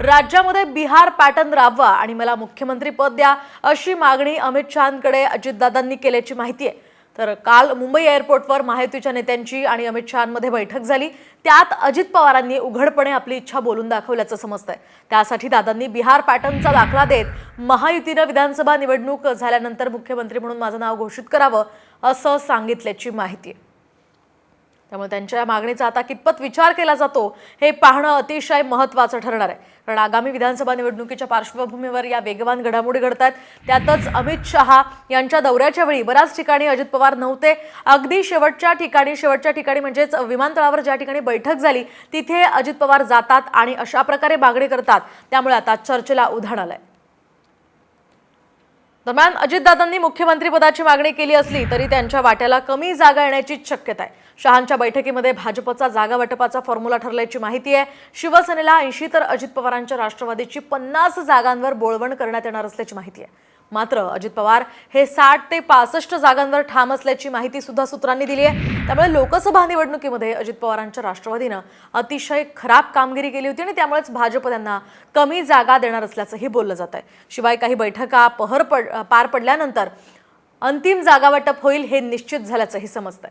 राज्यामध्ये बिहार पॅटर्न राबवा आणि मला मुख्यमंत्री पद द्या अशी मागणी अमित शहाकडे अजितदादांनी केल्याची माहिती आहे. तर काल मुंबई एअरपोर्टवर महायुतीच्या नेत्यांची आणि अमित शहामध्ये बैठक झाली. त्यात अजित पवारांनी उघडपणे आपली इच्छा बोलून दाखवल्याचं समजतंय. त्यासाठी दादांनी बिहार पॅटर्नचा दाखला देत महायुतीनं विधानसभा निवडणूक झाल्यानंतर मुख्यमंत्री म्हणून माझं नाव घोषित करावं असं सांगितल्याची माहिती आहे. त्यामुळे त्यांच्या या मागणीचा आता कितपत विचार केला जातो हे पाहणं अतिशय महत्त्वाचं ठरणार आहे. कारण आगामी विधानसभा निवडणुकीच्या पार्श्वभूमीवर या वेगवान घडामोडी घडत आहेत त्यातच अमित शहा यांच्या दौऱ्याच्या वेळी बऱ्याच ठिकाणी अजित पवार नव्हते. अगदी शेवटच्या ठिकाणी शेवटच्या ठिकाणी म्हणजेच विमानतळावर ज्या ठिकाणी बैठक झाली तिथे अजित पवार जातात आणि अशा प्रकारे मागणी करतात. त्यामुळे आता चर्चेला उधाण आलंय. दरम्यान अजितदादांनी मुख्यमंत्रीपदाची मागणी केली असली तरी त्यांच्या वाट्याला कमी जागा येण्याचीच शक्यता आहे. शहांच्या बैठकीमध्ये भाजपचा जागा वाटपाचा फॉर्म्युला ठरल्याची माहिती आहे. शिवसेनेला ऐंशी तर अजित पवारांच्या राष्ट्रवादीची पन्नास जागांवर बोळवण करण्यात येणार असल्याची माहिती आहे. मात्र अजित पवार हे साठ ते पासष्ट जागांवर ठाम असल्याची माहिती सुद्धा सूत्रांनी दिली आहे. त्यामुळे लोकसभा निवडणुकीमध्ये अजित पवारांच्या राष्ट्रवादीनं अतिशय खराब कामगिरी केली होती आणि त्यामुळेच भाजप त्यांना कमी जागा देणार असल्याचंही बोललं जात आहे. शिवाय काही बैठका पहर पड पार पडल्यानंतर अंतिम जागावाटप होईल हे निश्चित झाल्याचंही समजतंय.